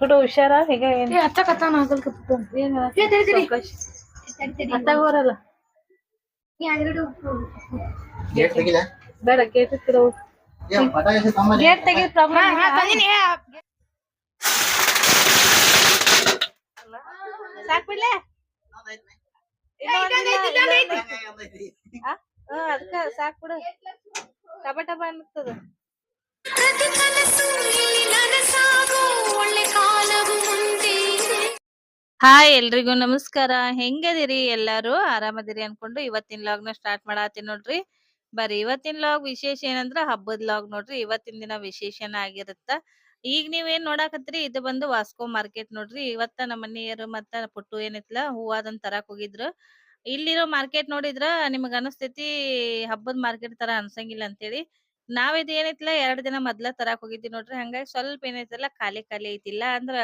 ಹುಡು ಹುಷಾರ ಈಗ ಏನ್ ಹಚ್ಚಕತ್ತಾನ ತೆಗಿಲ? ಬೇಡ ಗೇಟ್ ಗೇಟ್ ತೆಗಿ ಪ್ರಾಬ್ಲಮ್ ಸಾಕ್ ಬಿಡ್ಲೆ. ಅದಕ್ಕ ಸಾಕ್ ಬಿಡು. ಟಪ ಟಬ ಅನ್ನಿಸ್ತದ. ಪ್ರತಿ ಕನಸು ಹಾಯ್ ಎಲ್ರಿಗೂ ನಮಸ್ಕಾರ. ಹೆಂಗದಿರಿ ಎಲ್ಲಾರು? ಆರಾಮದಿರಿ ಅನ್ಕೊಂಡು ಇವತ್ತಿನ ಲಾಗ್ನ ಸ್ಟಾರ್ಟ್ ಮಾಡತ್ತೀನಿ ನೋಡ್ರಿ. ಬರ್ರಿ ಇವತ್ತಿನ ಲಾಗ್ ವಿಶೇಷ ಏನಂದ್ರ ಹಬ್ಬದ ಲಾಗ್ ನೋಡ್ರಿ. ಇವತ್ತಿನ ದಿನ ವಿಶೇಷನ ಆಗಿರುತ್ತ. ಈಗ ನೀವೇನ್ ನೋಡಾಕತ್ರಿ ಇದು ಬಂದು ವಾಸ್ಕೋ ಮಾರ್ಕೆಟ್ ನೋಡ್ರಿ. ಇವತ್ತ ನಮ್ಮ ಮನೆಯರು ಮತ್ತ ಪುಟ್ಟು ಏನೈತ್ಲ ಹೂವ ಅದನ್ನ ತರಾಕ್ ಹೋಗಿದ್ರು. ಇಲ್ಲಿರೋ ಮಾರ್ಕೆಟ್ ನೋಡಿದ್ರ ನಿಮಗ ಅನಸ್ತೇತಿ, ಹಬ್ಬದ ಮಾರ್ಕೆಟ್ ತರ ಅನ್ಸಂಗಿಲ್ಲ ಅಂತೇಳಿ. ನಾವಿದ್ ಏನೈತ್ಲ ಎರಡ್ ದಿನ ಮೊದ್ಲ ತರಾಕ್ ಹೋಗಿದ್ವಿ ನೋಡ್ರಿ, ಹಂಗಾಗಿ ಸ್ವಲ್ಪ ಏನೈತಿಲ್ಲ ಖಾಲಿ ಖಾಲಿ ಐತಿಲ್ಲ ಅಂದ್ರ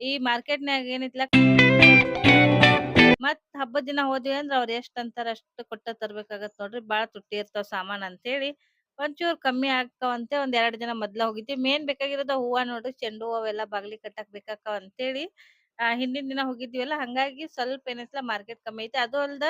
ಈ ಮಾರ್ಕೆಟ್ನ್ಯಾಗ ಏನೈತ್ಲ ಮತ್ ಹಬ್ಬದ ದಿನ ಹೋದ್ವಿ ಅಂದ್ರ ಅವ್ರ ಎಷ್ಟ್ ಅಂತಾರ ಅಷ್ಟ್ ಕೊಟ್ಟ ತರ್ಬೇಕಾಗತ್ ನೋಡ್ರಿ, ಬಾಳ ತುಟ್ಟಿ ಇರ್ತಾವ ಸಾಮಾನ್ ಅಂತೇಳಿ. ಒಂಚೂರ್ ಕಮ್ಮಿ ಆಗ್ತಾವಂತೆ, ಒಂದ್ ಎರಡ್ ದಿನ ಮೊದ್ಲ ಹೋಗಿದ್ವಿ. ಮೇನ್ ಬೇಕಾಗಿರೋದ ಹೂವ ನೋಡ್ರಿ, ಚೆಂಡು ಹೂವ ಬಾಗ್ಲಿ ಕಟ್ಟಾಕ್ ಬೇಕಾಕವ್ ಅಂತೇಳಿ, ಆ ಹಿಂದಿನ ದಿನ ಹೋಗಿದ್ವಿಯಲ್ಲ, ಹಂಗಾಗಿ ಸ್ವಲ್ಪ ಏನೈತಿಲ್ಲ ಮಾರ್ಕೆಟ್ ಕಮ್ಮಿ ಐತಿ. ಅದು ಅಲ್ದ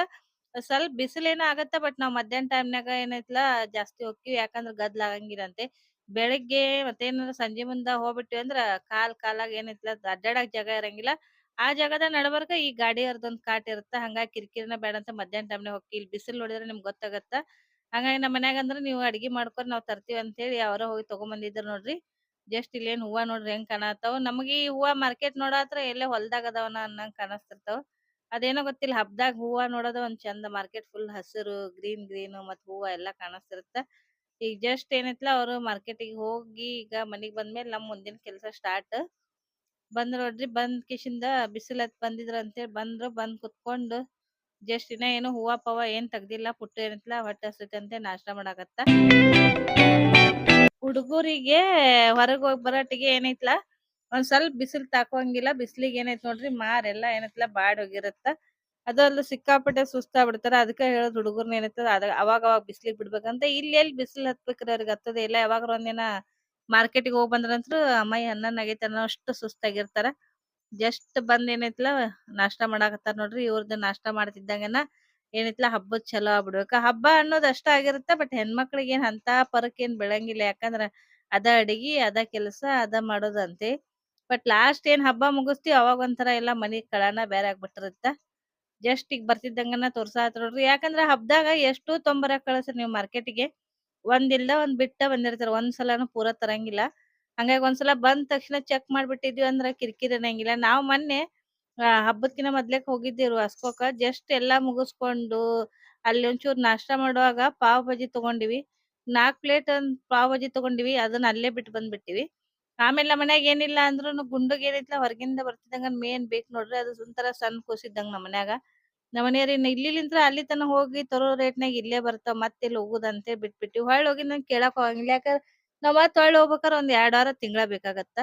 ಸ್ವಲ್ಪ ಬಿಸಿಲೇನ ಆಗತ್ತ ಬಟ್ ನಾವ್ ಮಧ್ಯಾಹ್ನ ಟೈಮ್ನಾಗ ಏನೈತ್ಲ ಜಾಸ್ತಿ ಹೋಗ್ತಿವಿ ಯಾಕಂದ್ರ ಗದ್ಲ ಆಗಂಗಿರಂತೆ ಬೆಳಿಗ್ಗೆ ಮತ್ತೇನಾರ ಸಂಜೆ ಮುಂದ ಹೋಗ್ಬಿಟ್ಟಿವಿ ಅಂದ್ರ ಕಾಲ್ ಕಾಲಾಗ ಏನೈತ್ಲ ಅಡ್ಡಾಡಕ್ ಜಾಗ ಇರಂಗಿಲ್ಲ. ಆ ಜಾಗದ ನಡಬರ್ಕ ಈ ಗಾಡಿ ಅರ್ದೊಂದ್ ಕಾಟ್ ಇರುತ್ತ? ಹಂಗಾಗಿ ಕಿರಿಕಿರಿನ ಬೇಡ ಅಂತ ಮಧ್ಯಾಹ್ನ ಟೈಮ್ನಾಗ ಹೋಗಿ ಇಲ್ಲಿ ಬಿಸಿಲ್ ನೋಡಿದ್ರೆ ನಿಮ್ಗೆ ಗೊತ್ತಾಗತ್ತ? ಹಂಗಾಗಿ ನಮ್ಮ ಮನ್ಯಾಗ ಅಂದ್ರೆ ನೀವು ಅಡಿಗೆ ಮಾಡ್ಕೊಂಡ್ ನಾವ್ ತರ್ತೀವಿ ಅಂತ ಹೇಳಿ ಅವ್ರ ಹೋಗಿ ತಗೊಂಡ್ ಬಂದಿದ್ರ ನೋಡ್ರಿ. ಜಸ್ಟ್ ಇಲ್ಲೇನ್ ಹೂವ ನೋಡ್ರಿ ಹೆಂಗ್ ಕಾಣತಾವ್ ನಮಗೆ ಈ ಹೂವ ಮಾರ್ಕೆಟ್ ನೋಡಾತ್ರ ಎಲ್ಲೇ ಹೊಲ್ದಾಗ ಅದಾವನ ಅನ್ನಂಗ್ ಕಾಣಸ್ತಿರ್ತಾವ. ಅದೇನೋ ಗೊತ್ತಿಲ್ಲ ಹಬ್ದಾಗ ಹೂವ ನೋಡೋದ ಒಂದ್ ಚಂದ ಮಾರ್ಕೆಟ್ ಫುಲ್ ಹಸಿರು ಗ್ರೀನ್ ಗ್ರೀನ್ ಮತ್ ಹೂವ ಎಲ್ಲಾ ಕಾಣಿಸ್ತಿರುತ್ತೆ. ಈಗ ಜಸ್ಟ್ ಏನೈತ್ಲ ಅವ್ರು ಮಾರ್ಕೆಟಿಗೆ ಹೋಗಿ ಈಗ ಮನಿಗ್ ಬಂದ್ಮೇಲೆ ನಮ್ ಮುಂದಿನ ಕೆಲ್ಸ ಸ್ಟಾರ್ಟ್ ಬಂದ್ರ ನೋಡ್ರಿ ಬಂದ್ ಕಿಶಿಂದ ಬಿಸಿಲತ್ ಬಂದಿದ್ರ ಅಂತೇಳಿ ಬಂದ್ರು ಬಂದ್ ಕುತ್ಕೊಂಡು ಜಸ್ಟ್ ಇನ್ನ ಏನು ಹೂವ ಪವ ಏನ್ ತೆಗ್ದಿಲ್ಲ ಪುಟ್ಟ ಏನೈತ್ಲ ಹೊಟ್ಟೆ ಹಸೈತಿ ಅಂತ ನಾಷ್ಟ ಮಾಡಾಕತ್ತ. ಹುಡುಗರಿಗೆ ಹೊರಗ್ ಹೋಗಿ ಬರಟಿಗೆ ಏನೈತ್ಲ ಒಂದ್ ಸ್ವಲ್ಪ ಬಿಸಿಲು ತಾಕೋಂಗಿಲ್ಲ ಬಿಸಿಲಿಗೆ ಏನೈತ್ ನೋಡ್ರಿ ಮಾರೆಲ್ಲ ಬಾಡ್ ಹೋಗಿರತ್ತ. ಅದಲ್ಲೂ ಸಿಕ್ಕಾಪಟ್ಟೆ ಸುಸ್ತಾಗ್ಬಿಡ್ತಾರ ಅದಕ್ಕೆ ಹೇಳೋದು ಹುಡುಗರ್ನ ಏನೈತದ ಅದ ಅವಾಗ ಅವಾಗ ಬಿಸಿಲಿಗೆ ಬಿಡ್ಬೇಕಂತ ಇಲ್ಲಿ ಎಲ್ಲಿ ಬಿಸಿಲ್ ಹತ್ಬೇಕ್ರಿ ಅವ್ರಿಗೆ ಹತ್ತದ ಇಲ್ಲ ಯಾವಾಗ್ರ ಒಂದಿನ ಮಾರ್ಕೆಟಿಗೆ ಹೋಗ್ ಬಂದ್ರಂತ್ರು ಅಮ್ಮಾಯಿ ಹನ್ನನ್ ಆಗೈತೆ ಅನ್ನೋ ಅಷ್ಟು ಸುಸ್ತಾಗಿರ್ತಾರ ಜಸ್ಟ್ ಬಂದ್ ಏನೈತ್ಲ ನಾಷ್ಟಾ ಮಾಡಾಕತ್ತಾರ ನೋಡ್ರಿ ಇವ್ರದ್ದು ನಾಷ್ಟಾ ಮಾಡ್ತಿದ್ದಂಗನ ಏನೈತ್ಲ ಹಬ್ಬದ್ ಚಲೋ ಆಗ್ಬಿಡ್ಬೇಕ. ಹಬ್ಬ ಅನ್ನೋದ್ ಅಷ್ಟ ಆಗಿರುತ್ತೆ ಬಟ್ ಹೆಣ್ಮಕ್ಳಿಗೆ ಏನ್ ಅಂತ ಪರಕ್ ಏನ್ ಬೆಳಂಗಿಲ್ಲ, ಯಾಕಂದ್ರ ಅದ ಅಡಿಗಿ, ಅದ ಕೆಲಸ, ಅದ ಮಾಡೋದಂತೆ. ಬಟ್ ಲಾಸ್ಟ್ ಏನ್ ಹಬ್ಬ ಮುಗಿಸ್ತೀವಿ, ಅವಾಗ ಒಂಥರ ಎಲ್ಲಾ ಮನಿ ಕಳನ ಬೇರೆ ಆಗ್ಬಿಟ್ಟಿರುತ್ತ. ಜಸ್ಟ್ ಈಗ ಬರ್ತಿದ್ದಂಗನ ತೋರ್ಸಾತ್ ನೋಡ್ರಿ. ಯಾಕಂದ್ರ ಹಬ್ದಾಗ ಎಷ್ಟು ತೊಂಬರ ಕಳಿಸ್ರಿ ನೀವು ಮಾರ್ಕೆಟ್ಗೆ ಒಂದಿಲ್ದ ಒಂದ್ ಬಿಟ್ಟ ಬಂದಿರ್ತಾರ. ಒಂದ್ ಸಲಾನು ಪೂರ ತರಂಗಿಲ್ಲ. ಹಂಗಾಗಿ ಒಂದ್ಸಲ ಬಂದ ತಕ್ಷಣ ಚೆಕ್ ಮಾಡ್ಬಿಟ್ಟಿದ್ವಿ ಅಂದ್ರ ಕಿರಿಕಿರಿ ಅನ್ನಂಗಿಲ್ಲ. ನಾವ್ ಮೊನ್ನೆ ಹಬ್ಬದಕಿನ ಮೊದ್ಲೇ ಮೊದ್ಲೇಕ್ ಹೋಗಿದ್ದೀವಿ ವಾಸ್ಕೋಕ ಜಸ್ಟ್ ಎಲ್ಲಾ ಮುಗಿಸ್ಕೊಂಡು ಅಲ್ಲಿ ಒಂಚೂರ್ ನಾಷ್ಟಾ ಮಾಡುವಾಗ ಪಾವ್ ಭಾಜಿ ತಗೊಂಡಿವಿ. ನಾಕ್ ಪ್ಲೇಟ್ ಪಾವ್ ಭಾಜಿ ತಗೊಂಡಿವಿ. ಅದನ್ನ ಅಲ್ಲೇ ಬಿಟ್ಟು ಬಂದ್ಬಿಟ್ಟಿವಿ. ಆಮೇಲೆ ನಮ್ಮ ಮನ್ಯಾಗ ಏನಿಲ್ಲ ಅಂದ್ರೂ ಗುಂಡುಗ್ ಹೊರಗಿಂದ ಬರ್ತಿದ್ದಂಗ ಮೇನ್ ಬೇಕ್ ನೋಡ್ರಿ ಅದು ಒಂಥರ ಸಣ್ಣ ಕೂಸಿದ್ದಂಗ ನಮ್ಮ ಮನ್ಯಾಗ. ನಮ್ಮ ಮನೆಯವ್ರ ಇನ್ನ ಇಲ್ಲಿಲಿಂತ್ರ ಅಲ್ಲಿ ತನ ಹೋಗಿ ತರೋ ರೇಟ್ನಾಗ ಇಲ್ಲೇ ಬರ್ತಾವ ಮತ್ತೆ ಇಲ್ಲಿ ಹೋಗುದ ಅಂತೇಳಿ ಬಿಟ್ಬಿಟ್ಟಿವಿ ಹೊಳ್ಳಿ ಹೋಗಿ ನಂಗೆ ಕೇಳಕ್ ಹೋಗಂಗಿಲ್ಲ. ಯಾಕಂದ್ರ ನಾವ್ ಮತ್ತ್ ಹೊಳ್ಳಿ ಹೋಗ್ಬೇಕಾರ ಒಂದ್ ಎರಡ್ ವಾರ ತಿಂಗಳ ಬೇಕಾಗತ್ತ.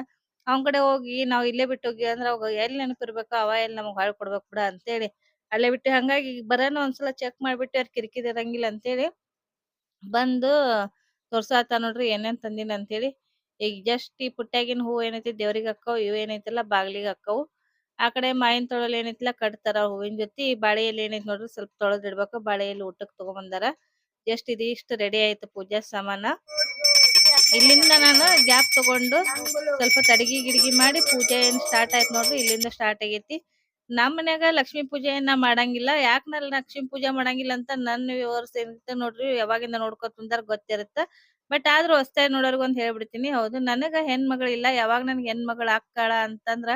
ಅವ್ನ್ ಕಡೆ ಹೋಗಿ ನಾವ್ ಇಲ್ಲೇ ಬಿಟ್ಟು ಹೋಗಿ ಅಂದ್ರ ಅವಾಗ ಎಲ್ಲಿ ನೆನಪಿರ್ಬೇಕ ಅವ ಎಲ್ಲಿ ನಮಗ್ ಹೊಳ್ಳಿ ಕೊಡ್ಬೇಕ್ ಬಿಡ ಅಂತೇಳಿ. ಅಲ್ಲೇ ಬಿಟ್ಟು ಹಂಗಾಗಿ ಬರೋಣ ಒಂದ್ಸಲ ಚೆಕ್ ಮಾಡ್ಬಿಟ್ಟು ಅವ್ರ ಕಿರಿಕಿರಿ ಇರಂಗಿಲ್ಲ ಅಂತೇಳಿ ಬಂದು ತೋರ್ಸಾತ ನೋಡ್ರಿ ಏನೇನ್ ತಂದಿನ ಅಂತೇಳಿ. ಈಗ ಜಸ್ಟ್ ಈ ಪುಟ್ಟ್ಯಾಗಿನ ಹೂವು ಏನೈತಿ ದೇವ್ರಿಗೆ ಹಾಕ್ಕವ್ ಇವ್ ಏನೈತಿಲ್ಲ, ಬಾಗ್ಲಿಗ್ ಹಾಕವು. ಆ ಕಡೆ ಮಾಯಿನ ತೊಳಲ್ ಏನೈತಿಲ್ಲ, ಕಟ್ತಾರ ಹೂವಿನ ಜೊತೆ. ಬಾಳೆ ಎಲೆ ಏನೈತಿ ನೋಡ್ರಿ, ಸ್ವಲ್ಪ ತೊಳೆದ್ ಇಡ್ಬೇಕು. ಬಾಳೆ ಎಲೆ ಊಟಕ್ ತಗೊಂಬಂದಾರ ಜಸ್ಟ್ ಇದಿಷ್ಟು ರೆಡಿ ಆಯ್ತು ಪೂಜಾ ಸಾಮಾನ. ಇಲ್ಲಿಂದ ನಾನು ಗ್ಯಾಪ್ ತಗೊಂಡು ಸ್ವಲ್ಪ ತಡಗಿ ಗಿಡಗಿ ಮಾಡಿ ಪೂಜೆ ಏನ್ ಸ್ಟಾರ್ಟ್ ಆಯ್ತು ನೋಡ್ರಿ, ಇಲ್ಲಿಂದ ಸ್ಟಾರ್ಟ್ ಆಗೈತಿ. ನಮ್ ಮನ್ಯಾಗ ಲಕ್ಷ್ಮೀ ಪೂಜೆಯನ್ನ ಮಾಡಂಗಿಲ್ಲ. ಯಾಕ್ ನಾ ಲಕ್ಷ್ಮೀ ಪೂಜೆ ಮಾಡಂಗಿಲ್ಲ ಅಂತ ನನ್ನ ಏನಿತ್ತು ನೋಡ್ರಿ, ಯಾವಾಗಿಂದ ನೋಡ್ಕೊತ ಬಂದಾರ ಗೊತ್ತಿರುತ್ತ. ಬಟ್ ಆದ್ರೂ ಹೊಸ್ತಾಗಿ ನೋಡೋರ್ಗ ಒಂದ್ ಹೇಳ್ಬಿಡ್ತೀನಿ, ಹೌದು. ನನಗ ಹೆಣ್ ಮಗಳಿಲ್ಲ ಯಾವಾಗ ನನ್ಗೆ ಹೆಣ್ ಆಗ್ತಾಳ ಅಂತಂದ್ರ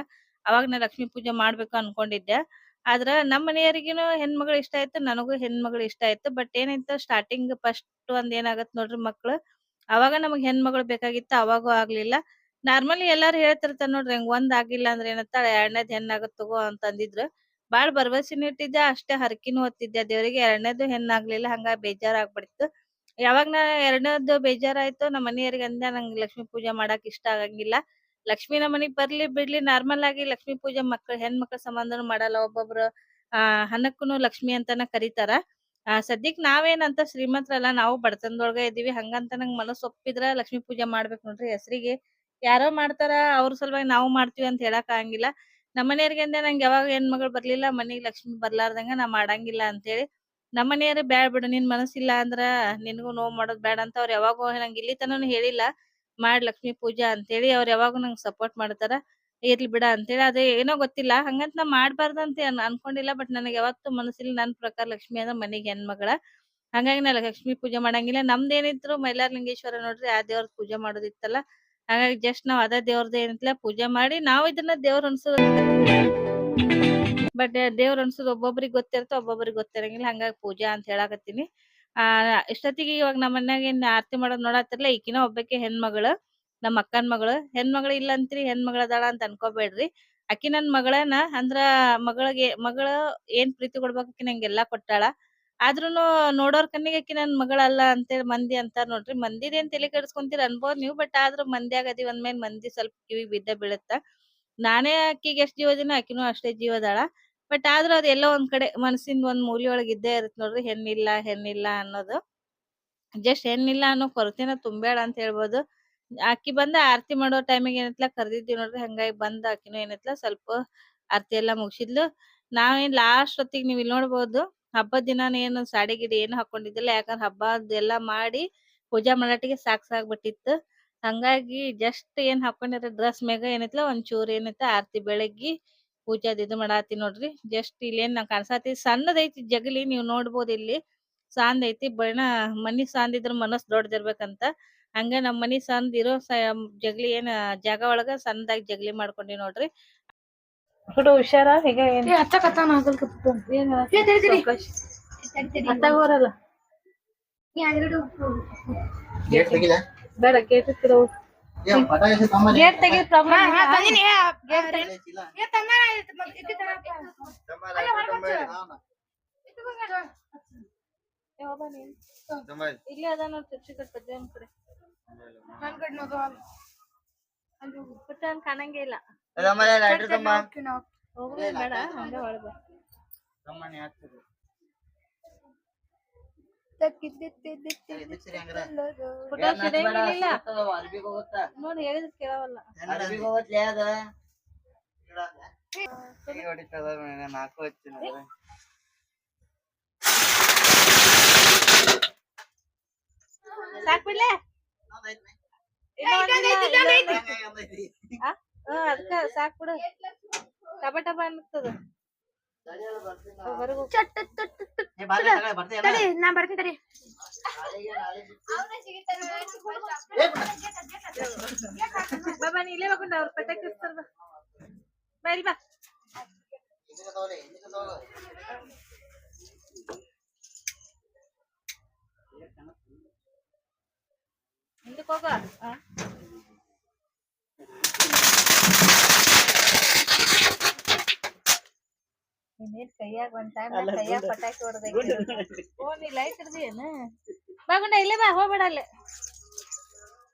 ಅವಾಗ ನಾ ಲಕ್ಷ್ಮೀ ಪೂಜೆ ಮಾಡ್ಬೇಕು ಅನ್ಕೊಂಡಿದ್ದೆ. ಆದ್ರ ನಮ್ ಮನೆಯವ್ರಿಗಿನು ಹೆಣ್ಮಗಳು ಇಷ್ಟ ಆಯ್ತು, ನನಗೂ ಹೆಣ್ಮಗಳು ಇಷ್ಟ ಆಯ್ತು. ಬಟ್ ಏನಾಯ್ತು ಸ್ಟಾರ್ಟಿಂಗ್ ಫಸ್ಟ್ ಒಂದ್ ಏನಾಗತ್ ನೋಡ್ರಿ ಮಕ್ಳು. ಅವಾಗ ನಮಗ್ ಹೆಣ್ಮಗಳು ಬೇಕಾಗಿತ್ತು, ಅವಾಗೂ ಆಗ್ಲಿಲ್ಲ. ನಾರ್ಮಲಿ ಎಲ್ಲಾರು ಹೇಳ್ತಿರ್ತಾರ ನೋಡ್ರಿ, ಹೆಂಗ್ ಒಂದ್ ಆಗಿಲ್ಲ ಅಂದ್ರೆ ಏನತ್ತ ಎರಡನೇದ್ ಹೆಣ್ಣಾಗತ್ ತಗೋ ಅಂತ ಅಂದಿದ್ರು ಬಾಳ್ ಭರವಸಿನೂ ಇಟ್ಟಿದ್ದೆ, ಅಷ್ಟೇ ಹರಕಿನೂ ಹೊತ್ತಿದ್ದೆ ದೇವರಿಗೆ ಎರಡನೇದು ಹೆಣ್ಣಾಗ್ಲಿಲ್ಲ, ಹಂಗ ಬೇಜಾರಾಗ್ಬಿಡ್ತು ಯಾವಾಗ ನಾ ಎರಡನೇದು ಬೇಜಾರಾಯ್ತು ನಮ್ಮ ಮನೆಯವರಿಗೆ ಅಂದೆ ನಂಗ್ ಲಕ್ಷ್ಮೀ ಪೂಜೆ ಮಾಡಾಕ್ ಇಷ್ಟ ಆಗಂಗಿಲ್ಲ. ಲಕ್ಷ್ಮಿ ನಮ್ಮ ಮನೆಗ್ ಬರ್ಲಿ ಬಿಡ್ಲಿ, ನಾರ್ಮಲ್ ಆಗಿ ಲಕ್ಷ್ಮೀ ಪೂಜೆ ಮಕ್ಳು, ಹೆಣ್ಮಕ್ಳ ಸಂಬಂಧನು ಮಾಡಲ್ಲ. ಒಬ್ಬೊಬ್ರು, ಆ ಹಣಕ್ಕೂ ಲಕ್ಷ್ಮಿ ಅಂತಾನ ಕರೀತಾರ. ಆ, ಸದ್ಯಕ್ ನಾವೇನಂತ ಶ್ರೀಮಂತರಲ್ಲ, ನಾವು ಬಡತನದೊಳಗ ಇದೀವಿ ಹಂಗಂತ ನಂಗ್ ಮನಸ್ ಒಪ್ಪಿದ್ರ ಲಕ್ಷ್ಮೀ ಪೂಜೆ ಮಾಡ್ಬೇಕು ನೋಡ್ರಿ ಹೆಸರಿಗೆ. ಯಾರೋ ಮಾಡ್ತಾರ, ಅವ್ರ ಸಲುವಾಗಿ ನಾವು ಮಾಡ್ತೀವಿ ಅಂತ ಹೇಳಕ್ ಆಗಂಗಿಲ್ಲ. ನಮ್ಮ ಅಂದೆ ನಂಗೆ ಯಾವಾಗ ಹೆಣ್ಮಗಳು ಬರ್ಲಿಲ್ಲ, ಮನೆಗ್ ಲಕ್ಷ್ಮಿ ಬರ್ಲಾರ್ದಂಗ ನಾ ಮಾಡಂಗಿಲ್ಲ ಅಂತೇಳಿ ನಮ್ಮ ಮನೆಯವ್ರು ಬ್ಯಾಡ್ ಬಿಡು, ನಿನ್ ಮನಸ್ಸಿಲ್ಲ ಅಂದ್ರ ನಿನಗೂ ನೋವ್ ಮಾಡೋದ್ ಬ್ಯಾಡ ಅಂತ ಅವ್ರ ಯಾವಾಗೂ ನಂಗೆ ಇಲ್ಲಿ ತನನು ಹೇಳಿಲ್ಲ. ಮಾಡ್ ಲಕ್ಷ್ಮಿ ಪೂಜಾ ಅಂತೇಳಿ ಅವ್ರ ಯಾವಾಗೂ ನಂಗೆ ಸಪೋರ್ಟ್ ಮಾಡ್ತಾರ. ಇರ್ಲಿ ಬಿಡ ಅಂತೇಳಿ ಅದೇ ಏನೋ ಗೊತ್ತಿಲ್ಲ. ಹಂಗಂತ ನಾ ಮಾಡ್ಬಾರ್ದಂತ ಅನ್ಕೊಂಡಿಲ್ಲ ಬಟ್ ನನಗೆ ಯಾವತ್ತು ಮನಸ್ಸಿಲ್ಲ. ನನ್ ಪ್ರಕಾರ ಲಕ್ಷ್ಮಿ ಅಂದ್ರೆ ಮನೆಗೆ ಹೆಣ್ಮಗಳ. ಹಂಗಾಗಿ ನಾ ಲಕ್ಷ್ಮಿ ಪೂಜೆ ಮಾಡಂಗಿಲ್ಲ. ನಮ್ದ್ ಮೈಲಾರ ಲಿಂಗೇಶ್ವರ ನೋಡ್ರಿ ಆ ದೇವ್ರ ಪೂಜೆ ಮಾಡೋದಿತ್ತಲ್ಲ. ಹಾಗಾಗಿ ಜಸ್ಟ್ ನಾವ್ ಅದ ದೇವ್ರದ್ದು ಏನಿತ್ತಲ್ಲ ಪೂಜೆ ಮಾಡಿ ನಾವ್ ಇದನ್ನ ದೇವ್ರ ಅನ್ಸೋದ್ ಬಟ್ ದೇವ್ರ ಅನ್ಸೋದು ಒಬ್ಬೊಬ್ರಿಗೆ ಗೊತ್ತಿರುತ್ತೆ, ಒಬ್ಬೊಬ್ರಿಗೆ ಗೊತ್ತಿರಂಗಿಲ್ಲ. ಹಂಗಾಗಿ ಪೂಜಾ ಅಂತ ಹೇಳಾಕತ್ತೀನಿ. ಆ, ಇಷ್ಟೊತ್ತಿಗೆ ಇವಾಗ ನಮ್ಮ ಮನ್ಯಾಗ ಏನ್ ಆರತಿ ಮಾಡೋದ್ ನೋಡತ್ತಿರ್ಲ ಈಕಿನ ಒಬ್ಬಾಕಿ ಹೆಣ್ಮಗಳು, ನಮ್ಮ ಅಕ್ಕನ್ ಮಗಳು. ಹೆಣ್ಮಗಳು ಇಲ್ಲ ಅಂತ್ರಿ ಹೆಣ್ಮಗಳ ಅದಾಳ ಅಂತ ಅನ್ಕೋಬೇಡ್ರಿ. ಅಕ್ಕಿ ನನ್ ಮಗಳನ ಅಂದ್ರ ಮಗಳಿಗೆ, ಮಗಳ ಏನ್ ಪ್ರೀತಿ ಕೊಡ್ಬೇಕು ಆಕಿ ನಂಗೆಲ್ಲಾ ಕೊಟ್ಟಾಳ. ಆದ್ರೂನು ನೋಡೋರ್ ಕಣ್ಣಿಗೆ ಆಕಿ ನನ್ ಮಗಳಲ್ಲ ಅಂತೇಳಿ ಮಂದಿ ಅಂತಾರ ನೋಡ್ರಿ. ಮಂದಿದೇನ್ ತಲೆ ಕೆಡಿಸ್ಕೊಂತೀರ ಅನ್ಬೋದ್ ನೀವು ಬಟ್ ಆದ್ರೂ ಮಂದ್ಯಾಗ ಒಂದ್ ಅಂದ್ಮೇಲೆ ಮಂದಿ ಸ್ವಲ್ಪ ಕಿವಿ ಬಿದ್ದ ಬೀಳತ್ತ. ನಾನೇ ಅಕ್ಕಿಗೆ ಎಷ್ಟ್ ಜೀವದಿನೋ ಆಕಿನೂ ಅಷ್ಟೇ ಜೀವದಾಳ. ಬಟ್ ಆದ್ರೂ ಅದ್ ಎಲ್ಲೋ ಒಂದ್ ಕಡೆ ಮನಸ್ಸಿಂದ ಒಂದ್ ಮೂಲಿಯೊಳಗ್ ಇದ್ದೇ ಇರತ್ ನೋಡ್ರಿ, ಹೆಣ್ಣಿಲ್ಲ ಹೆಣ್ಣಿಲ್ಲ ಅನ್ನೋದು. ಜಸ್ಟ್ ಹೆಣ್ಣಿಲ್ಲ ಅನ್ನೋ ಕೊರತೆನ ತುಂಬ್ಯಾಳ ಅಂತ ಹೇಳ್ಬೋದು. ಆಕಿ ಬಂದ ಆರತಿ ಮಾಡೋ ಟೈಮಿಗೆ ಏನೈತ್ಲ ಕರ್ದಿದ್ವಿ ನೋಡ್ರಿ, ಹಂಗಾಗಿ ಬಂದ ಆಕಿನೂ ಏನೈತ್ಲ ಸ್ವಲ್ಪ ಆರತಿ ಎಲ್ಲಾ ಮುಗಿಸಿದ್ಲು. ನಾವೇನ್ ಲಾಸ್ಟ್ ಹೊತ್ತಿಗೆ ನೀವ್ ಇಲ್ಲಿ ನೋಡ್ಬೋದು, ಹಬ್ಬದ ದಿನಾನ ಏನು ಸಾಡಿ ಗಿಡಿ ಏನು ಹಾಕೊಂಡಿದ್ದಿಲ್ಲ, ಯಾಕಂದ್ರೆ ಯಾಕಂದ್ರ ಹಬ್ಬದೆಲ್ಲಾ ಮಾಡಿ ಪೂಜಾ ಮಾಡಟ್ಟಿಗೆ ಸಾಕ್ ಸಾಕ್ ಬಿಟ್ಟಿತ್ತು. ಹಂಗಾಗಿ ಜಸ್ಟ್ ಏನ್ ಹಾಕೊಂಡಿರೋ ಡ್ರೆಸ್ ಮ್ಯಾಗ ಏನೈತ್ಲ ಒಂದ್ ಚೂರ್ ಏನೈತ ಆರತಿ ಬೆಳಗ್ಗಿ ಪೂಜಾದ್ ಇದು ಮಾಡಾತಿ ನೋಡ್ರಿ. ಜಸ್ಟ್ ಇಲ್ಲೇನ್ ನಾವ್ ಕಾಣ್ಸಾತಿ ಸಣ್ಣದೈತಿ ಜಗಲಿ ನೀವ್ ನೋಡ್ಬೋದು ಇಲ್ಲಿ. ಸಾಂದ್ ಐತಿ ಬಣ್ಣ ಮನಿ ಸಾಂದ್ ಇದ್ರ ಮನಸ್ ದೊಡ್ಡದಿರ್ಬೇಕಂತ ಹಂಗ ನಮ್ ಮನಿ ಸಂದ್ ಇರೋ ಸ ಜಗಲಿ ಏನ್ ಜಾಗ ಒಳಗ ಸಣ್ಣದಾಗಿ ಜಗಲಿ ಮಾಡ್ಕೊಂಡಿ ನೋಡ್ರಿ. ಹುಡು ಹುಷಾರ? ಈಗ ಏನ್? ಗೇಟ್ ತೆಗಿಲ? ಬೇಡ ಗೇಟ್ ತಮ್ಮಲ್ಲಿ ಗೇಟ್ ತೆಗಿ ಪ್ರಮಾಣ ಇಲ್ಲಿ ಅದ ನೋಡಿ ತಿರ್ಚಿ ಕಟ್ ಪದ್ಯ ಕಡೆ. ಬಟ್ ಕಾಣಂಗೆ ಇಲ್ಲ. ಬೇಡ ಹಂಗ ಸಿಡಂಗಿಲ್ಲ ನೋಡಿ ಹೇಳಿದ್ ಕೇಳವಲ್ಲ ನಾಲ್ಕು ಹಚ್ಚಿನ ಸಾಕ್ಬಿಡ್ಲೆ ಅದಕ್ಕ ಸಾಕ್ಬಿಡು ಟಬ ಟಬ ಅನ್ನಿಸ್ತದ ಹೋಗ್. ನಾ. ಬರ್ತೀನಿ ತಡಿ ಬಾ ಬಾ ನೀ ಇಲ್ಲೇ ಹೋಗ್ಕೊಂಡು ಅವ್ರ ಪಟಾಕಿ ಹಚ್ತಾರ ಬಾ. ಇಲ್ಲಿ ಬಾ. ಹಿಂದಕ್ ಹೋಗ. ಕೈಯಾಗ ಒಂದ್ ಟೈಮ್ ಕೈಯಾಗ ಪಟಾಕಿ ಹೊಡೆದ ಓ ನೀ ಲೈಟ್ ಹಿಡ್ದಿಯೇನ ಬಾ ಗುಂಡ ಇಲ್ಲೇ ಬಾ ಹೋಗ್ಬೇಡ ಅಲ್ಲೇ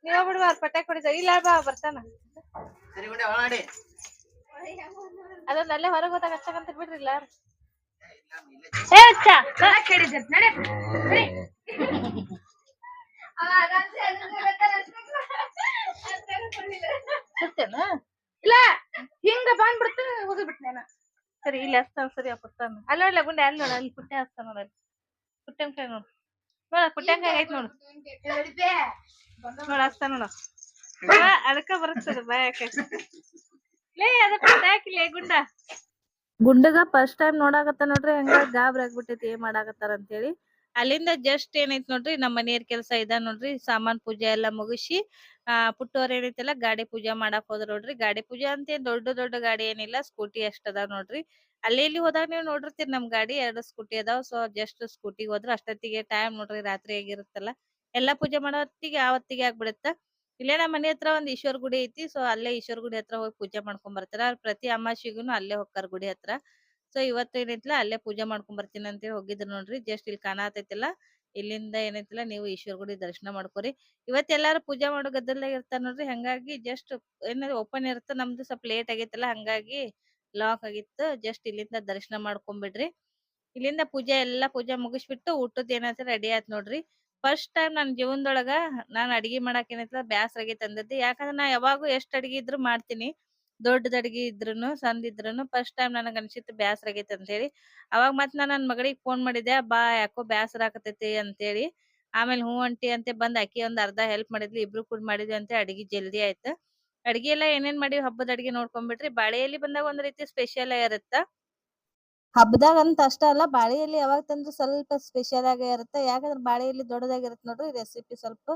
ನೀವ್ ಹೋಗ್ಬಿಡ್ಬಾ ಅವ್ರ ಪಟಾಕಿ ಹೊಡಿತಾರ ಇಲ್ಲ ಬಾ ಬರ್ತಾನ ಅದೊಂದ್ ಅಲ್ಲೇ ಹೊರಗ್ ಹೋದಾಗ ಹಚ್ಚಕಂತ ಬಿಡ್ರಿಲ್ಲ ಏ ಹಚ್ಚ ಕೇಳಿದ್ದೆ ನಡೆ ನಡೆ. ಹಚ್ಚೇನ ಇಲ್ಲ ಹಿಂಗ ಬಂದ್ಬಿಡ್ತು ಹೋಗ್ಬಿಟ್ಟು ನಾನು ಸರಿ, ಇಲ್ಲಿ ಹಸ್ತಾನ ಸರಿ ಪುಟ್ಟಾನ ಅಲ್ಲ ನೋಡ್ಲ ಗುಂಡೆ, ಅಲ್ಲಿ ನೋಡ, ಅಲ್ಲಿ ಪುಟ್ಟೆ ಹಚ್ತಾನ ನೋಡ, ಅಲ್ಲಿ. ಪುಟ್ಟನ್ ಕೈ ನೋಡು. ನೋಡ ಪುಟ್ಟನ್ ಕೈ ಐತ್ ನೋಡು. ನೋಡ, ಹಚ್ತಾನ ನೋಡ. ಅದಕ್ಕ ಬರ್ತದ ಬಾಯಕ ಲೇ ಅದ ಹಾಕಿಲ್ಲ ಗುಂಡ? ಗುಂಡಗ ಫಸ್ಟ್ ಟೈಮ್ ನೋಡಾಕತ್ತ ನೋಡ್ರಿ, ಹಂಗ ಗಾಬ್ರಿ ಆಗ್ಬಿಟ್ಟೈತಿ, ಏನ್ ಮಾಡಾಕತ್ತಾರ ಅಂತೇಳಿ. ಅಲ್ಲಿಂದ ಜಸ್ಟ್ ಏನೈತ್ ನೋಡ್ರಿ ನಮ್ಮ ಮನೆಯವ್ರ ಕೆಲಸ ಇದ ನೋಡ್ರಿ, ಸಾಮಾನ್ ಪೂಜೆ ಎಲ್ಲಾ ಮುಗಿಸಿ ಆ ಪುಟ್ಟವ್ರ ಏನೈತಲ್ಲ ಗಾಡಿ ಪೂಜೆ ಮಾಡಕ್ ಹೋದ್ರ ನೋಡ್ರಿ, ಗಾಡಿ ಪೂಜೆ ಅಂತ ಏನ್ ದೊಡ್ಡ ದೊಡ್ಡ ಗಾಡಿ ಏನಿಲ್ಲ, ಸ್ಕೂಟಿ ಅಷ್ಟ ಅದಾವ್ ನೋಡ್ರಿ. ಅಲ್ಲಿ ಇಲ್ಲಿ ಹೋದಾಗ ನೀವ್ ನೋಡಿರ್ತೀರಿ ನಮ್ ಗಾಡಿ ಎರಡು ಸ್ಕೂಟಿ ಅದಾವ್, ಸೊ ಜಸ್ಟ್ ಸ್ಕೂಟಿ ಹೋದ್ರ ಅಷ್ಟೊತ್ತಿಗೆ ಟೈಮ್ ನೋಡ್ರಿ ರಾತ್ರಿ ಆಗಿರುತ್ತಲ್ಲ. ಎಲ್ಲಾ ಪೂಜೆ ಮಾಡೋ ಹೊತ್ತಿಗೆ ಆಗ್ಬಿಡುತ್ತ. ಇಲ್ಲೇ ನಮ್ಮ ಮನೆ ಹತ್ರ ಒಂದ್ ಈಶ್ವರ ಗುಡಿ ಐತಿ, ಸೊ ಅಲ್ಲೇ ಈಶ್ವರ ಗುಡಿ ಹತ್ರ ಹೋಗಿ ಪೂಜೆ ಮಾಡ್ಕೊಂಡ್ ಬರ್ತಾರ ಪ್ರತಿ ಅಮಾವಾಸ್ಯೆಗೂನು ಅಲ್ಲೇ ಹೋಗ್ತಾರ ಗುಡಿ ಹತ್ರ. ಸೊ ಇವತ್ತು ಏನೈತಿಲ್ಲ ಅಲ್ಲೇ ಪೂಜೆ ಮಾಡ್ಕೊಂಡ್ ಬರ್ತೀನಿ ಅಂತೇಳಿ ಹೋಗಿದ್ರು ನೋಡ್ರಿ. ಜಸ್ಟ್ ಇಲ್ಲಿ ಕಾಣತೈತಿಲ್ಲ ಇಲ್ಲಿಂದ ಏನೈತಿಲ್ಲ, ನೀವು ಈಶ್ವರ ಗುಡಿ ದರ್ಶನ ಮಾಡ್ಕೊರಿ. ಇವತ್ತು ಎಲ್ಲಾರು ಪೂಜೆ ಮಾಡೋ ಗದ್ದಲ್ದಾಗ ಇರ್ತಾರೆ ನೋಡ್ರಿ. ಹಂಗಾಗಿ ಜಸ್ಟ್ ಏನಾದ್ರು ಓಪನ್ ಇರುತ್ತೆ, ನಮ್ದು ಸ್ವಲ್ಪ ಲೇಟ್ ಆಗೈತಲ್ಲ, ಹಂಗಾಗಿ ಲಾಕ್ ಆಗಿತ್ತು. ಜಸ್ಟ್ ಇಲ್ಲಿಂದ ದರ್ಶನ ಮಾಡ್ಕೊಂಡ್ಬಿಡ್ರಿ ಇಲ್ಲಿಂದ ಪೂಜೆ, ಎಲ್ಲಾ ಪೂಜೆ ಮುಗಿಸ್ಬಿಟ್ಟು ಊಟದ ಏನಾಯ್ತು ರೆಡಿ ಆಯ್ತು ನೋಡ್ರಿ. ಫಸ್ಟ್ ಟೈಮ್ ನನ್ ಜೀವನದೊಳಗ ನಾನ್ ಅಡಿಗೆ ಮಾಡಾಕ್ ಏನೈತಿಲ್ಲ ಬ್ಯಾಸರ ಆಗೈತಿ ಯಾಕಂದ್ರ ನಾ ಯಾವಾಗೂ ಎಷ್ಟ್ ಅಡಿಗೆ ಇದ್ರು ಮಾಡ್ತೀನಿ. ದೊಡ್ಡದ್ ಅಡಿಗೆ ಇದ್ರುನು ಸಣ್ಣದ ಇದ್ರುನು ಫಸ್ಟ್ ಟೈಮ್ ನನಗ್ ಅನ್ಸಿತ್ತು ಬ್ಯಾಸರ ಆಗೈತಿ ಅಂತ ಹೇಳಿ ಅವಾಗ ಮತ್ ನಾ ನನ್ನ ಮಗಳಿಗೆ ಫೋನ್ ಮಾಡಿದೆ ಬಾ ಯಾಕೋ ಬ್ಯಾಸರ ಆಗತೈತಿ ಅಂತೇಳಿ. ಆಮೇಲೆ ಹೂ ಅಂಟಿ ಅಂತ ಬಂದ್ ಅಕಿ ಒಂದ್ ಅರ್ಧ ಹೆಲ್ಪ್ ಮಾಡಿದ್ಲಿ, ಇಬ್ರು ಕೂಡ ಮಾಡಿದ್ವಿ ಅಂತ ಅಡಿಗೆ ಜಲ್ದಿ ಆಯ್ತು. ಅಡಿಗೆ ಎಲ್ಲಾ ಏನೇನ್ ಮಾಡಿವಿ ಹಬ್ಬದ ಅಡಿಗೆ ನೋಡ್ಕೊಂಡ್ಬಿಟ್ರಿ ಬಾಳೆ ಎಲಿ ಬಂದಾಗ ಒಂದ್ ರೀತಿ ಸ್ಪೆಷಲ್ ಇರುತ್ತ. ಹಬ್ಬದಾಗ ಅಂತ ಅಷ್ಟ ಅಲ್ಲ ಬಾಳೆ ಎಲೆ ಯಾವಾಗ ತಂದ್ರು ಸ್ವಲ್ಪ ಸ್ಪೆಷಲ್ ಆಗೇ ಇರುತ್ತೆ. ಯಾಕಂದ್ರೆ ಬಾಳೆ ಎಲೆ ದೊಡ್ಡದಾಗಿರುತ್ತೆ ನೋಡ್ರಿ ರೆಸಿಪಿ ಸ್ವಲ್ಪ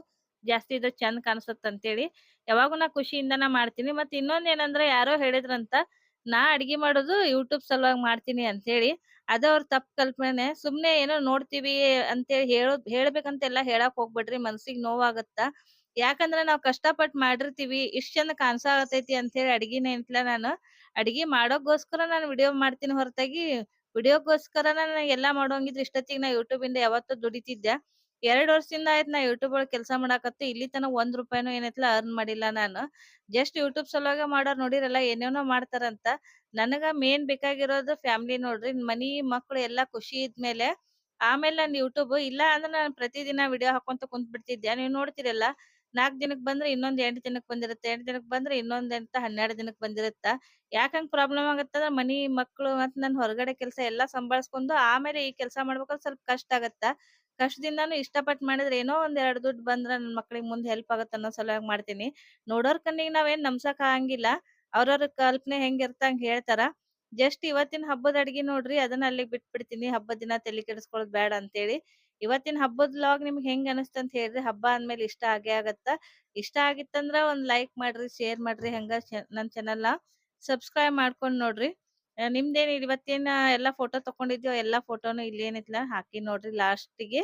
ಜಾಸ್ತಿ ಇದ್ರೆ ಚಂದ ಕಾಣಿಸುತ್ತೆ ಅಂತೇಳಿ. ಯಾವಾಗೂ ನಾ ಖುಷಿಯಿಂದನ ಮಾಡ್ತೀನಿ. ಮತ್ತೆ ಇನ್ನೊಂದ್ ಏನಂದ್ರೆ ಯಾರೋ ಹೇಳಿದ್ರಂತ, ನಾ ಅಡಿಗೆ ಮಾಡೋದು ಯೂಟ್ಯೂಬ್ ಸಲುವಾಗಿ ಮಾಡ್ತೀನಿ ಅಂತೇಳಿ. ಅದು ಅವ್ರ ತಪ್ಪು ಕಲ್ಪನೆ ಸುಮ್ನೆ ಏನೋ ನೋಡ್ತೀವಿ ಅಂತೇಳಿ ಹೇಳೋದ್ ಹೇಳ್ಬೇಕಂತೆಲ್ಲ ಹೇಳಕ್ ಹೋಗ್ಬೇಡ್ರಿ. ಮನ್ಸಿಗ್ ನೋವಾಗತ್ತ. ಯಾಕಂದ್ರೆ ನಾವ್ ಕಷ್ಟಪಟ್ಟು ಮಾಡಿರ್ತೀವಿ. ಇಷ್ಟ್ ಚಂದ ಕಾಣ್ಸಾಗತೈತಿ ಅಂತ ಹೇಳಿ ಅಡಿಗೆನ ಏನಿಲ್ಲ ನಾನು. ಅಡಿಗೆ ಮಾಡೋಕ್ಕೋಸ್ಕರ ನಾನು ವಿಡಿಯೋ ಮಾಡ್ತೀನಿ ಹೊರತಾಗಿ. ವಿಡಿಯೋಗೋಸ್ಕರ ನಾನು ಎಲ್ಲಾ ಮಾಡೋಂಗಿದ್ರೆ ಇಷ್ಟೊತ್ತಿಗೆ ನಾ ಯೂಟ್ಯೂಬ್ ಇಂದ ಯಾವತ್ತೂ ದುಡಿತಿದ್ದೆ. ಎರಡ್ ವರ್ಷದಿಂದ ಆಯ್ತು ನಾ ಯೂಟ್ಯೂಬ್ ಒಳಗ್ ಕೆಲಸ ಮಾಡಾಕತ್ತಿ, ಇಲ್ಲಿ ತನ ಒಂದ್ ರೂಪಾಯಿನೂ ಏನೈತ್ಲ ಅರ್ನ್ ಮಾಡಿಲ್ಲ ನಾನು. ಜಸ್ಟ್ ಯೂಟ್ಯೂಬ್ ಸಲುವಾಗಿ ಮಾಡೋರ್ ನೋಡಿರಲ್ಲ, ಏನೇನೋ ಮಾಡ್ತಾರಂತ. ನನಗ ಮೇನ್ ಬೇಕಾಗಿರೋದು ಫ್ಯಾಮಿಲಿ ನೋಡ್ರಿ, ಮನಿ, ಮಕ್ಳು ಎಲ್ಲಾ ಖುಷಿ ಇದ್ಮೇಲೆ ಆಮೇಲೆ ನಾನು ಯೂಟ್ಯೂಬ್ ಇಲ್ಲ ಅಂದ್ರೆ ನಾನು ಪ್ರತಿದಿನ ವಿಡಿಯೋ ಹಾಕೊಂತ ಕುಂತ್ ಬಿಡ್ತಿದ್ದೆ ನೀವ್ ನೋಡ್ತಿರಲ್ಲ ನಾಲ್ಕ್ ದಿನಕ್ ಬಂದ್ರೆ ಇನ್ನೊಂದ್ ಎಂಟ್ ದಿನಕ್ ಬಂದಿರುತ್ತೆ, ಎಂಟ್ ದಿನಕ್ ಬಂದ್ರೆ ಇನ್ನೊಂದ್ ಎಂಟ, ಹನ್ನೆರಡ್ ದಿನಕ್ ಬಂದಿರುತ್ತ? ಯಾಕಂಗ್ ಪ್ರಾಬ್ಲಮ್ ಆಗತ್ತಂದ್ರ ಮನಿ, ಮಕ್ಳು ಮತ್ ನನ್ ಹೊರಗಡೆ ಕೆಲಸ ಎಲ್ಲಾ ಸಂಭಾಳಿಸ್ಕೊಂಡು ಆಮೇಲೆ ಈ ಕೆಲಸ ಮಾಡ್ಬೇಕಾದ್ರೆ ಸ್ವಲ್ಪ ಕಷ್ಟ ಆಗತ್ತ? ಕಷ್ಟದಿಂದಾನು ಇಷ್ಟಪಟ್ಟು ಮಾಡಿದ್ರೆ ಏನೋ ಒಂದ್ ಎರಡ್ ದುಡ್ಡು ಬಂದ್ರ ನನ್ ಮಕ್ಳಿಗ್ ಮುಂದ್ ಹೆಲ್ಪ್ ಆಗತ್ತ ಅನ್ನೋ ಸಲುವಾಗಿ ಮಾಡ್ತೀನಿ. ನೋಡೋರ್ ಕಣ್ಣಿಗೆ ನಾವೇನ್ ನಮ್ಸಕ್ ಆಗಂಗಿಲ್ಲ. ಅವ್ರವ್ರ ಕಲ್ಪನೆ ಹೆಂಗಿರ್ತ ಹಂಗ್ ಹೇಳ್ತಾರ. ಜಸ್ಟ್ ಇವತ್ತಿನ ಹಬ್ಬದ ಅಡ್ಗಿ ನೋಡ್ರಿ, ಅದನ್ನ ಅಲ್ಲಿಗ್ ಬಿಟ್ಬಿಡ್ತೀನಿ. ಹಬ್ಬದ ದಿನ ತಲೆ ಕೆಡಿಸ್ಕೊಳ್ಳೋದ್ ಬೇಡ ಅಂತೇಳಿ. ಇವತ್ತಿನ ಹಬ್ಬದ ವ್ಲಾಗ್ ನಿಮ್ಗ್ ಹೆಂಗ್ ಅನಿಸ್ತ ಅಂತ ಹೇಳ್ರಿ. ಹಬ್ಬ ಅಂದ್ಮೇಲೆ ಇಷ್ಟ ಆಗೇ ಆಗತ್ತ. ಇಷ್ಟ ಆಗಿತ್ತಂದ್ರ ಒಂದ್ ಲೈಕ್ ಮಾಡ್ರಿ ಶೇರ್ ಮಾಡ್ರಿ ಹೆಂಗ ನನ್ ಚಾನೆಲ್ನ. ಸಬ್ಸ್ಕ್ರೈಬ್ ಮಾಡ್ಕೊಂಡ್ ನೋಡ್ರಿ. ನಿಮ್ದೇನ್ ಇವತ್ತೇನ ಎಲ್ಲಾ ಫೋಟೋ ತಕೊಂಡಿದ್ಯೋ ಎಲ್ಲಾ ಫೋಟೋನು ಇಲ್ಲಿ ಏನೈತ್ಲ ಹಾಕಿ ನೋಡ್ರಿ ಲಾಸ್ಟಿಗೆ